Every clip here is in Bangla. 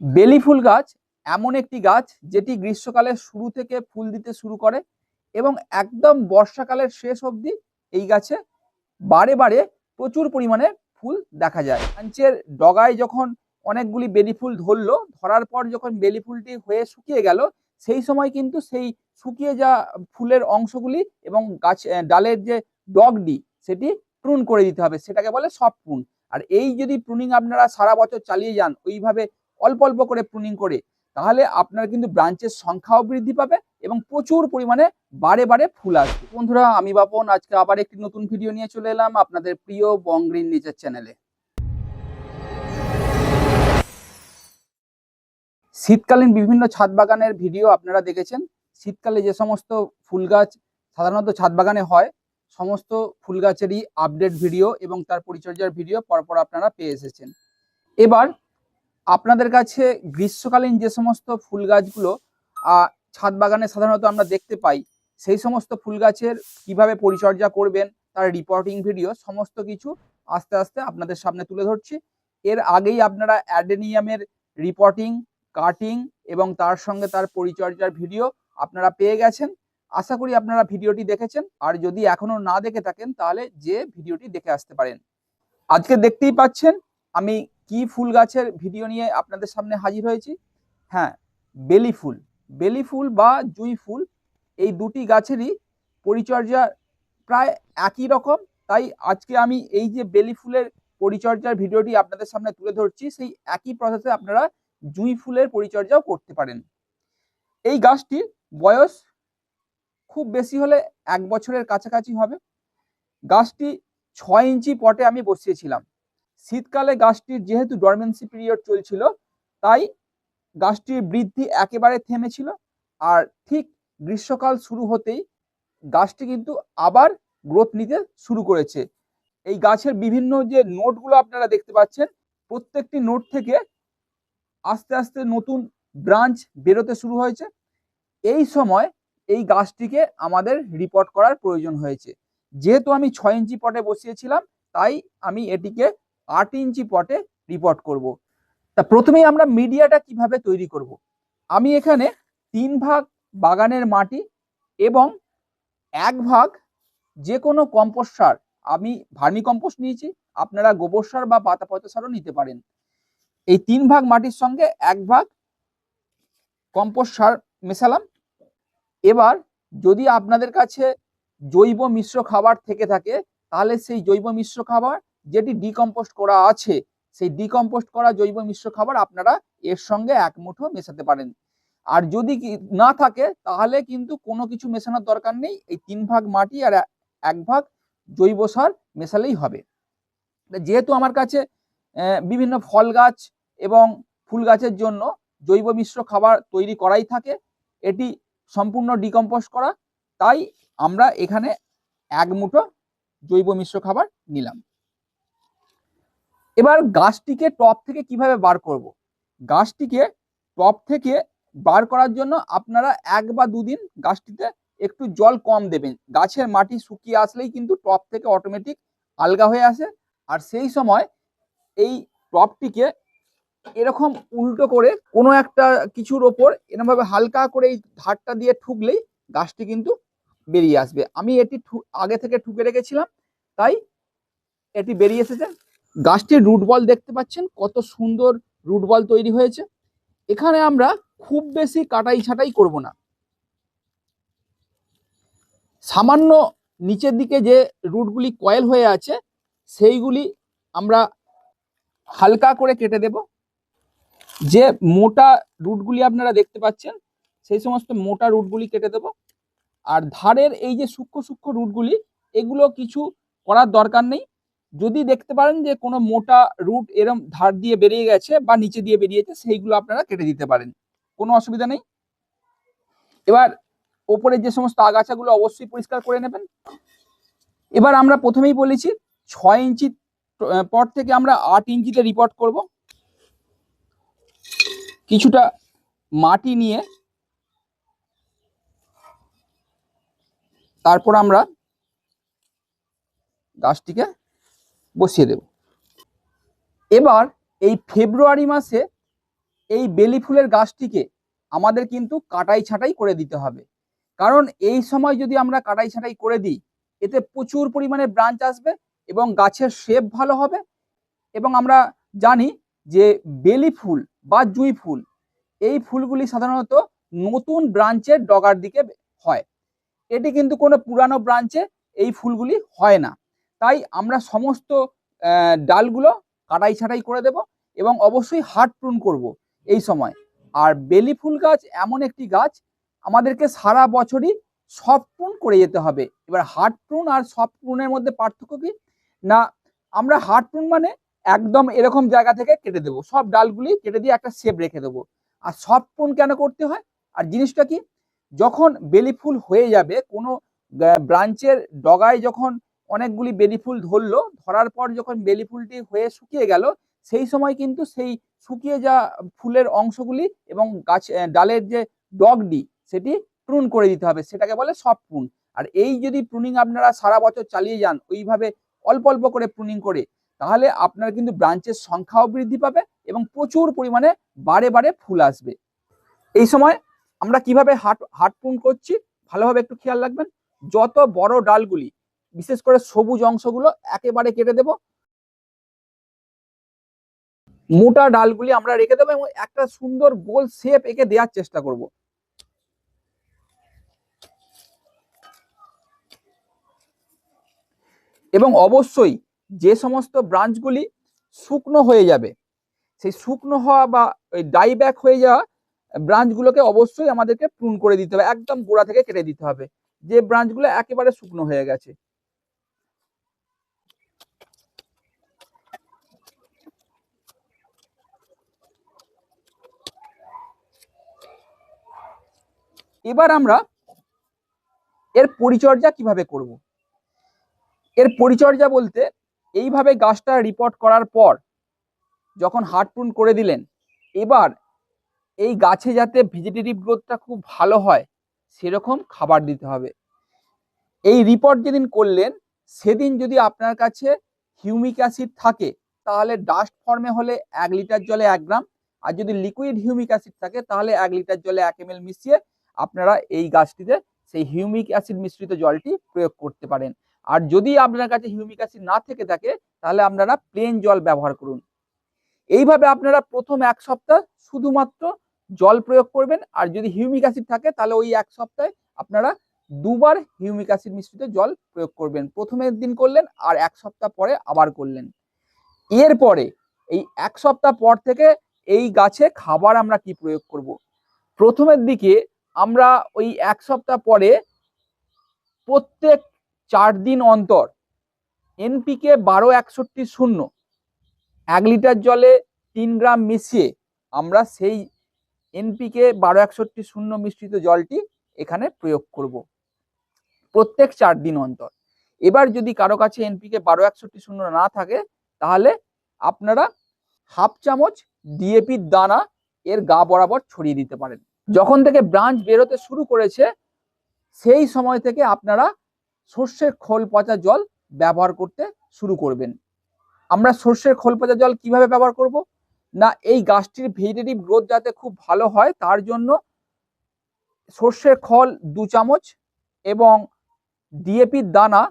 বেলি ফুল গাছ এমন একটি গাছ যেটি গ্রীষ্মকালের শুরু থেকে ফুল দিতে শুরু করে এবং একদম বর্ষাকালের শেষ অবধি এই গাছে বারে বারে প্রচুর পরিমাণে ফুল দেখা যায়। ব্রাঞ্চের ডগায় যখন অনেকগুলি বেলি ফুল ধরলো, ধরার পর যখন বেলি ফুলটি হয়ে শুকিয়ে গেল, সেই সময় কিন্তু সেই শুকিয়ে যা ফুলের অংশগুলি এবং গাছ ডালের যে ডগডি সেটি প্রুন করে দিতে হবে। সেটাকে বলে সফট প্রুন। আর এই যদি প্রুনিং আপনারা সারা বছর চালিয়ে যান, ওইভাবে অল্প অল্প করে প্রুনিং করে, তাহলে আপনার কিন্তু ব্রাঞ্চের সংখ্যাও বৃদ্ধি পাবে এবং প্রচুর পরিমাণে বারে বারে ফুল আসবে। বন্ধুরা, আমি বাপন, আজকে আবার একটি নতুন ভিডিও নিয়ে চলে এলাম আপনাদের প্রিয় বংগ্রিন নেচার চ্যানেলে শীতকালীন বিভিন্ন ছাদ বাগানের ভিডিও আপনারা দেখেছেন। শীতকালে যে সমস্ত ফুল গাছ সাধারণত ছাদ বাগানে হয়, সমস্ত ফুল গাছেরই আপডেট ভিডিও এবং তার পরিচর্যার ভিডিও পরপর আপনারা পেয়ে এসেছেন। এবার আপনাদের কাছে গ্রীষ্মকালীন যে সমস্ত ফুল গাছগুলো ছাদ বাগানে সাধারণত আমরা দেখতে পাই, সেই সমস্ত ফুল গাছের কীভাবে পরিচর্যা করবেন, তার রিপোর্টিং ভিডিও সমস্ত কিছু আস্তে আস্তে আপনাদের সামনে তুলে ধরছি। এর আগেই আপনারা অ্যাডেনিয়ামের রিপোর্টিং কাটিং এবং তার সঙ্গে তার পরিচর্যার ভিডিও আপনারা পেয়ে গেছেন। আশা করি আপনারা ভিডিওটি দেখেছেন। আর যদি এখনও না দেখে থাকেন, তাহলে যে ভিডিওটি দেখে আসতে পারেন। আজকে দেখতেই পাচ্ছেন, আমি কি ফুল গাছের ভিডিও নিয়ে আপনাদের সামনে হাজির হয়েছি? হ্যাঁ বেলি ফুল। বেলি ফুল বা জুঁই ফুল, এই দুটি গাছেরই পরিচর্যা প্রায় একই রকম। তাই আজকে আমি এই যে বেলি ফুলের পরিচর্যার ভিডিওটি আপনাদের সামনে তুলে ধরছি, সেই একই প্রসেসে আপনারা জুঁই ফুলের পরিচর্যাও করতে পারেন। এই গাছটির বয়স খুব বেশি হলে এক বছরের কাছাকাছি হবে। গাছটি ছয় ইঞ্চি পটে আমি বসিয়েছিলাম। শীতকালে গাছটির যেহেতু ডরমেন্সি পিরিয়ড চলছিল, তাই গাছটির বৃদ্ধি একেবারে থেমেছিল আর ঠিক গ্রীষ্মকাল শুরু হতেই গাছটি কিন্তু আবার গ্রোথ নিতে শুরু করেছে। এই গাছের বিভিন্ন যে নোটগুলো আপনারা দেখতে পাচ্ছেন, প্রত্যেকটি নোট থেকে আস্তে আস্তে নতুন ব্রাঞ্চ বেরোতে শুরু হয়েছে। এই সময় এই গাছটিকে আমাদের রিপোর্ট করার প্রয়োজন হয়েছে। যেহেতু আমি ছয় ইঞ্চি পটে বসিয়েছিলাম, তাই আমি এটিকে আট ইঞ্চি পটে রিপোর্ট করব। তা প্রথমেই আমরা মিডিয়াটা কীভাবে তৈরি করব। আমি এখানে তিন ভাগ বাগানের মাটি এবং এক ভাগ যে কোনো কম্পোস্ট সার, আমি ভার্মি কম্পোস্ট নিয়েছি, আপনারা গোবর সার বা পাতা পচা সারও নিতে পারেন এই তিন ভাগ মাটির সঙ্গে এক ভাগ কম্পোস্ট সার মেশালাম এবার যদি আপনাদের কাছে জৈব মিশ্র খাবার থেকে থাকে, তাহলে সেই জৈব মিশ্র খাবার যেটি ডিকম্পোস্ট করা আছে, সেই ডিকম্পোস্ট করা জৈব মিশ্র খাবার আপনারা এর সঙ্গে এক মুঠো মেশাতে পারেন। আর যদি না থাকে, তাহলে কিন্তু কোনো কিছু মেশানোর দরকার নেই। এই তিন ভাগ মাটি আর এক ভাগ জৈব সার মেশালেই হবে। যেহেতু আমার কাছে বিভিন্ন ফল গাছ এবং ফুল গাছের জন্য জৈব মিশ্র খাবার তৈরি করাই থাকে, এটি সম্পূর্ণ ডিকম্পোস্ট করা, তাই আমরা এখানে এক মুঠো জৈব মিশ্র খাবার নিলাম। এবার গাছটিকে টপ থেকে কীভাবে বার করব? গাছটিকে টপ থেকে বার করার জন্য আপনারা এক বা দুদিন গাছটিতে একটু জল কম দেবেন। গাছের মাটি শুকিয়ে আসলেই কিন্তু টপ থেকে অটোমেটিক আলগা হয়ে আসে। আর সেই সময় এই টপটিকে এরকম উল্টো করে কোনো একটা কিছুর ওপর এরকমভাবে হালকা করে এই ধারটা দিয়ে ঠুকলেই গাছটি কিন্তু বেরিয়ে আসবে। আমি এটি আগে থেকে ঠুকে রেখেছিলাম, তাই এটি বেরিয়ে এসেছে। গাছটির রুট বল দেখতে পাচ্ছেন, কত সুন্দর রুট বল তৈরি হয়েছে। এখানে আমরা খুব বেশি কাটাই ছাটাই করব না। সামান্য নিচের দিকে যে রুটগুলি কয়েল হয়ে আছে, সেইগুলি আমরা হালকা করে কেটে দেব। যে মোটা রুটগুলি আপনারা দেখতে পাচ্ছেন, সেই সমস্ত মোটা রুটগুলি কেটে দেব। আর ধারের এই যে সূক্ষ্ম সূক্ষ্ম রুটগুলি এগুলো কিছু করার দরকার নেই। যদি দেখতে পারেন যে কোনো মোটা রুট এরম ধার দিয়ে বেরিয়ে গেছে বা নিচে দিয়ে বেরিয়েছে, সেইগুলো আপনারা কেটে দিতে পারেন। কোনো অসুবিধা নেই। এবার ওপরে যে সমস্ত আগাছাগুলো অবশ্যই পরিষ্কার করে নেবেন। এবার আমরা প্রথমেই বলেছি ছয় ইঞ্চি পর থেকে আমরা আট ইঞ্চিতে রিপোর্ট করব। কিছুটা মাটি নিয়ে তারপর আমরা গাছটিকে বসিয়ে দেব। এবার এই ফেব্রুয়ারি মাসে এই বেলি ফুলের গাছটিকে আমাদের কিন্তু কাটাই ছাঁটাই করে দিতে হবে। কারণ এই সময় যদি আমরা কাটাই ছাঁটাই করে দিই, এতে প্রচুর পরিমাণে ব্রাঞ্চ আসবে এবং গাছের শেপ ভালো হবে এবং আমরা জানি যে বেলি ফুল বা জুঁই ফুল, এই ফুলগুলি সাধারণত নতুন ব্রাঞ্চের ডগার দিকে হয়। এটি কিন্তু কোনো পুরানো ব্রাঞ্চে এই ফুলগুলি হয় না। তাই আমরা সমস্ত ডালগুলো কাটাই ছাঁটাই করে দেব এবং অবশ্যই হার্ট প্রুন করব এই সময়। আর বেলি ফুল গাছ এমন একটি গাছ, আমাদেরকে সারা বছরই সফট প্রুন করে যেতে হবে। এবার হার্ড প্রুন আর সফট প্রুনের মধ্যে পার্থক্য কি? না, আমরা হার্ড প্রুন মানে একদম এরকম জায়গা থেকে কেটে দেবো। সব ডালগুলি কেটে দিয়ে একটা শেপ রেখে দেবো। আর সফট প্রুন কেন করতে হয়? আর জিনিসটা কি? যখন বেলি ফুল হয়ে যাবে, কোনো ব্রাঞ্চের ডগায় যখন অনেকগুলি বেলি ফুল ধরলো। ধরার পর যখন বেলি ফুলটি হয়ে শুকিয়ে গেল, সেই সময় কিন্তু সেই শুকিয়ে যা ফুলের অংশগুলি এবং গাছ ডালের যে ডগডি সেটি প্রুন করে দিতে হবে। সেটাকে বলে সফট প্রুন। আর এই যদি প্রুনিং আপনারা সারা বছর চালিয়ে যান, ওইভাবে অল্প অল্প করে প্রুনিং করে, তাহলে আপনার কিন্তু ব্রাঞ্চের সংখ্যাও বৃদ্ধি পাবে এবং প্রচুর পরিমাণে বারে বারে ফুল আসবে। এই সময় আমরা কীভাবে হাট হাট প্রুন করছি, ভালোভাবে একটু খেয়াল রাখবেন। যত বড় ডালগুলি বিশেষ করে সবুজ অংশগুলো একেবারে কেটে দেব। মোটা ডালগুলি আমরা রেখে দেবো এবং একটা সুন্দর গোল শেপ এঁকে দেওয়ার চেষ্টা করব। এবং অবশ্যই যে সমস্ত ব্রাঞ্চগুলি শুকনো হয়ে যাবে, সেই শুকনো হওয়া বা ওই ডাইব্যাক হয়ে যাওয়া ব্রাঞ্চগুলোকে অবশ্যই আমাদেরকে প্রুন করে দিতে হবে, একদম গোড়া থেকে কেটে দিতে হবে। যে ব্রাঞ্চগুলো একেবারে শুকনো হয়ে গেছে। এবার আমরা এর পরিচর্যা কীভাবে করব? এর পরিচর্যা বলতে এইভাবে গাছটা রিপোর্ট করার পর যখন হার্ট করে দিলেন, এবার এই গাছে যাতে ভেজিটেটিভ গ্রোথটা খুব ভালো হয়, সেরকম খাবার দিতে হবে। এই রিপোর্ট যেদিন করলেন, সেদিন যদি আপনার কাছে হিউমিক অ্যাসিড থাকে, তাহলে ডাস্ট ফর্মে হলে এক লিটার জলে এক গ্রাম, আর যদি লিকুইড হিউমিক অ্যাসিড থাকে, তাহলে এক লিটার জলে এক এম মিশিয়ে আপনারা এই গাছটিতে সেই হিউমিক অ্যাসিড মিশ্রিত জলটি প্রয়োগ করতে পারেন। আর যদি আপনার কাছে হিউমিক অ্যাসিড না থেকে থাকে, তাহলে আপনারা প্লেন জল ব্যবহার করুন। এইভাবে আপনারা প্রথম এক সপ্তাহ শুধুমাত্র জল প্রয়োগ করবেন, আর যদি হিউমিক অ্যাসিড থাকে, তাহলে ওই এক সপ্তাহে আপনারা দুবার হিউমিক অ্যাসিড মিশ্রিত জল প্রয়োগ করবেন। প্রথমের দিন করলেন, আর এক সপ্তাহ পরে আবার করলেন। এরপরে এই এক সপ্তাহ পর থেকে এই গাছে খাবার আমরা কি প্রয়োগ করব? প্রথমের দিকে আমরা ওই এক সপ্তাহ পরে প্রত্যেক চার দিন অন্তর এনপিকে বারো একষট্টি শূন্য, এক লিটার জলে তিন গ্রাম মিশিয়ে আমরা সেই এনপিকে বারো একষট্টি শূন্য মিশ্রিত জলটি এখানে প্রয়োগ করব। প্রত্যেক চার দিন অন্তর। এবার যদি কারও কাছে এনপিকে বারো একষট্টি শূন্য না থাকে, তাহলে আপনারা হাফ চামচ ডিএপির দানা এর গা বরাবর ছড়িয়ে দিতে পারেন। যখন থেকে ব্রাঞ্চ বেরোতে শুরু করেছে, সেই সময় থেকে আপনারা সর্ষের খোল পচা জল ব্যবহার করতে শুরু করবেন। আমরা সর্ষের খোল পচা জল কীভাবে ব্যবহার করব? না, এই গাছটির ভেজিটেটিভ গ্রোথ যাতে খুব ভালো হয়, তার জন্য সর্ষের খল দু চামচ এবং ডিএপির দানা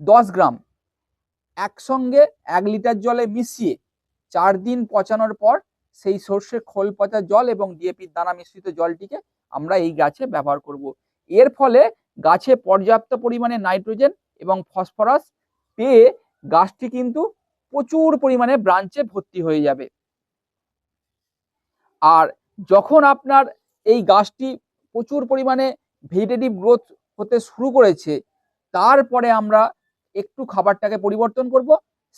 দশ গ্রাম একসঙ্গে এক লিটার জলে মিশিয়ে চার দিন পচানোর পর সেই সর্ষের খোল পচা জল এবং ডিএপির দানা মিশ্রিত জলটিকে আমরা এই গাছে ব্যবহার করব। এর ফলে গাছে পর্যাপ্ত পরিমাণে নাইট্রোজেন এবং ফসফরাস পেয়ে গাছটি কিন্তু প্রচুর পরিমাণে ব্রাঞ্চে ভর্তি হয়ে যাবে। আর যখন আপনার এই গাছটি প্রচুর পরিমাণে ভেজিটেটিভ গ্রোথ হতে শুরু করেছে, তারপরে আমরা একটু খাবারটাকে পরিবর্তন করব।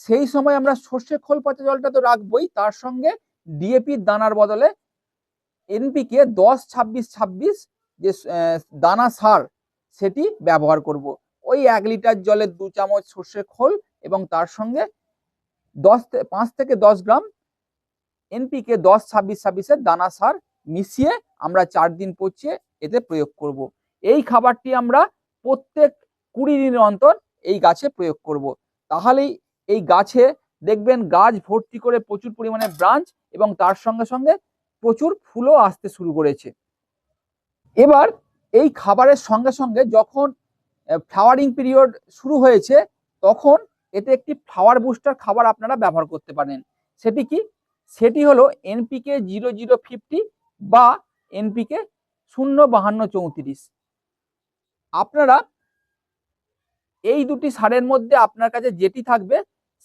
সেই সময় আমরা সর্ষে খোল পচা জলটা তো রাখবই, তার সঙ্গে ডিএপির দানার বদলে এনপিকে দশ, ছাব্বিশ ছাব্বিশ যে দানা সার সেটি ব্যবহার করব ওই এক লিটার জলে দু চামচ সর্ষে খোল এবং তার সঙ্গে দশ পাঁচ থেকে দশ গ্রাম এনপিকে দশ, ছাব্বিশ, ছাব্বিশের দানা সার মিশিয়ে আমরা চার দিন পচিয়ে এতে প্রয়োগ করব। এই খাবারটি আমরা প্রত্যেক কুড়ি দিনের অন্তর এই গাছে প্রয়োগ করব। তাহলেই এই গাছে দেখবেন গাছ ভর্তি করে প্রচুর পরিমাণে ব্রাঞ্চ এবং তার সঙ্গে সঙ্গে প্রচুর ফুলও আসতে শুরু করেছে। এবার এই খাবারের সঙ্গে সঙ্গে যখন ফ্লাওয়ারিং পিরিয়ড শুরু হয়েছে, তখন এতে একটি ফ্লাওয়ার বুস্টার খাবার আপনারা ব্যবহার করতে পারেন। সেটি কি? সেটি হলো এনপিকে জিরো জিরো ফিফটি বা এনপিকে শূন্য বাহান্ন চৌত্রিশ। আপনারা এই দুটি সারের মধ্যে আপনার কাছে যেটি থাকবে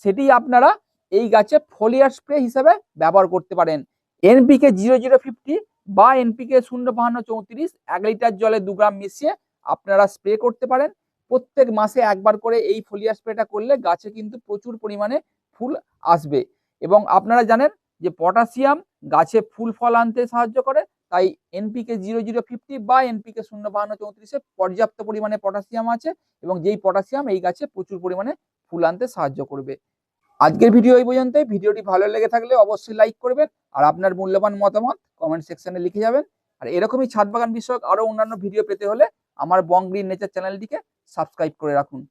সেটি আপনারা এই গাছে ফোলিয়ার স্প্রে হিসেবে ব্যবহার করতে পারেন। এনপিকে জিরো জিরো ফিফটি বা এনপিকে শূন্য বাহান্ন চৌত্রিশ এক লিটার জলে দু গ্রাম মিশিয়ে আপনারা স্প্রে করতে পারেন। প্রত্যেক মাসে একবার করে এই ফোলিয়া স্প্রেটা করলে গাছে কিন্তু প্রচুর পরিমাণে ফুল আসবে। এবং আপনারা জানেন যে পটাশিয়াম গাছে ফুল ফল আনতে সাহায্য করে, তাই এনপিকে জিরো জিরো ফিফটি বা এনপিকে শূন্য বাহান্ন চৌত্রিশে পর্যাপ্ত পরিমাণে পটাশিয়াম আছে এবং যেই পটাশিয়াম এই গাছে প্রচুর পরিমাণে ফুল আনতে সাহায্য করবে। আজকের ভিডিও এই পর্যন্তই। ভিডিওটি ভালো লেগে থাকলে অবশ্যই লাইক করবেন আর আপনার মূল্যবান মতামত কমেন্ট সেকশনে লিখে যাবেন। আর এরকমই ছাদ বাগান বিষয়ক আরও অন্যান্য ভিডিও পেতে হলে আমার বং গ্রিন নেচার চ্যানেলটিকে সাবস্ক্রাইব করে রাখুন।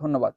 ধন্যবাদ।